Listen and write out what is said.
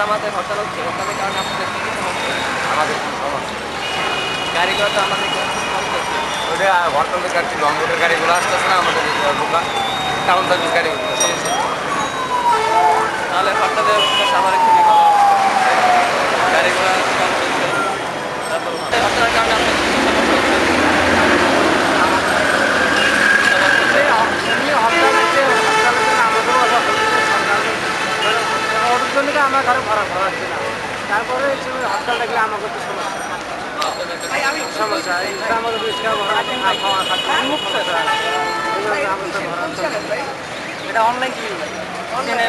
আমাদের হরতাল হচ্ছে হরতালের কারণে আমাদের কি আমাদের সমস্যা। গাড়িগুলো তো আমাদের ওটা হরতালের গাড়ি লং রুটের গাড়িগুলো আসতেছে না, আমাদের টাউন সার্ভিস গাড়িগুলো সমস্যা তাহলে হরতালের উদ্দেশ্যে আমাদের খুবই ভালো গাড়িগুলো কম চলছে তারপর হরতালের কারণে আপনাদের কি কি সমস্যা হচ্ছে এমনি হরতালের যে হরতালের জন্য আমাদেরও অনেক হচ্ছে সরকারের ওটার জন্য তো আমার ঘরে ভাড়া ভাড়া ছিল তারপরে এই সময় হরতাল লাগলে আমাকে তো সমস্যা। সমস্যা এইটা আমাদের ভাড়া না খাওয়া খাচ্ছে মুক্ত। এটা অনলাইন কি? অনলাইনে।